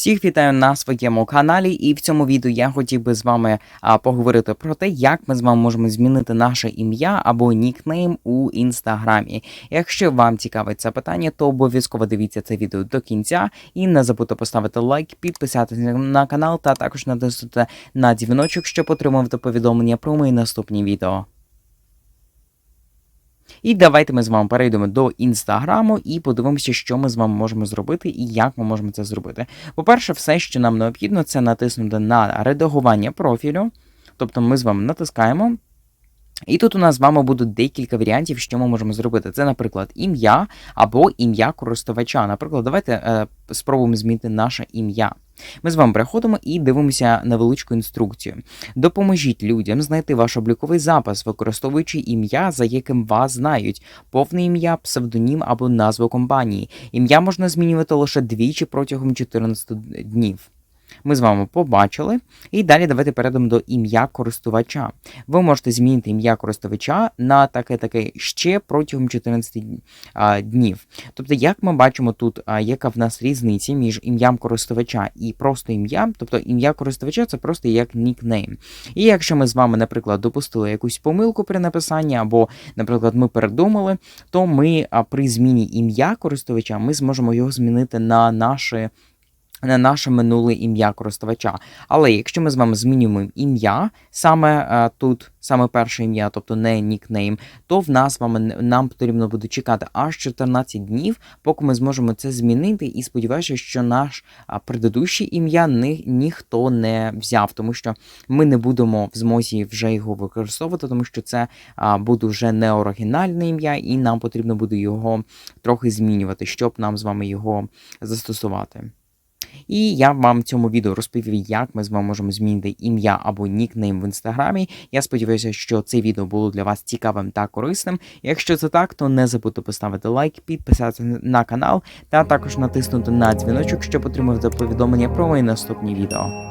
Всіх вітаю на своєму каналі, і в цьому відео я хотів би з вами а, поговорити про те, як ми з вами можемо змінити наше ім'я або нікнейм у інстаграмі. Якщо вам цікаве це питання, то обов'язково дивіться це відео до кінця і не забудьте поставити лайк, підписатися на канал та також натиснути на дзвіночок, щоб отримувати повідомлення про мої наступні відео. І давайте ми з вами перейдемо до інстаграму і подивимося, що ми з вами можемо зробити і як ми можемо це зробити. По-перше, все, що нам необхідно, це натиснути на редагування профілю. Тобто ми з вами натискаємо. І тут у нас з вами будуть декілька варіантів, що ми можемо зробити. Це, наприклад, ім'я або ім'я користувача. Наприклад, давайте е, спробуємо змінити наше ім'я. Ми з вами переходимо і дивимося невеличку інструкцію. Допоможіть людям знайти ваш обліковий запис, використовуючи ім'я, за яким вас знають, повне ім'я, псевдонім або назву компанії. Ім'я можна змінювати лише двічі протягом 14 днів. Ми з вами побачили. І далі давайте перейдемо до ім'я користувача. Ви можете змінити ім'я користувача на таке-таке ще протягом 14 днів. Тобто, як ми бачимо тут, яка в нас різниця між ім'ям користувача і просто ім'ям, тобто ім'я користувача це просто як нікнейм. І якщо ми з вами, наприклад, допустили якусь помилку при написанні, або, наприклад, ми передумали, то ми при зміні ім'я користувача ми зможемо його змінити на наше. На наше минуле ім'я користувача. Але якщо ми з вами змінюємо ім'я, саме е, тут, саме перше ім'я, тобто не нікнейм, то в нас вами нам потрібно буде чекати аж 14 днів, поки ми зможемо це змінити. І сподіваюся, що наш а, предыдущий ім'я ні, ніхто не взяв, тому що ми не будемо в змозі вже його використовувати, тому що це а, буде вже не оригінальне ім'я, і нам потрібно буде його трохи змінювати, щоб нам з вами його застосувати. І я вам в цьому відео розповів, як ми з вами можемо змінити ім'я або нікнейм в інстаграмі. Я сподіваюся, що це відео було для вас цікавим та корисним. Якщо це так, то не забудьте поставити лайк, підписатися на канал та також натиснути на дзвіночок, щоб отримати повідомлення про мої наступні відео.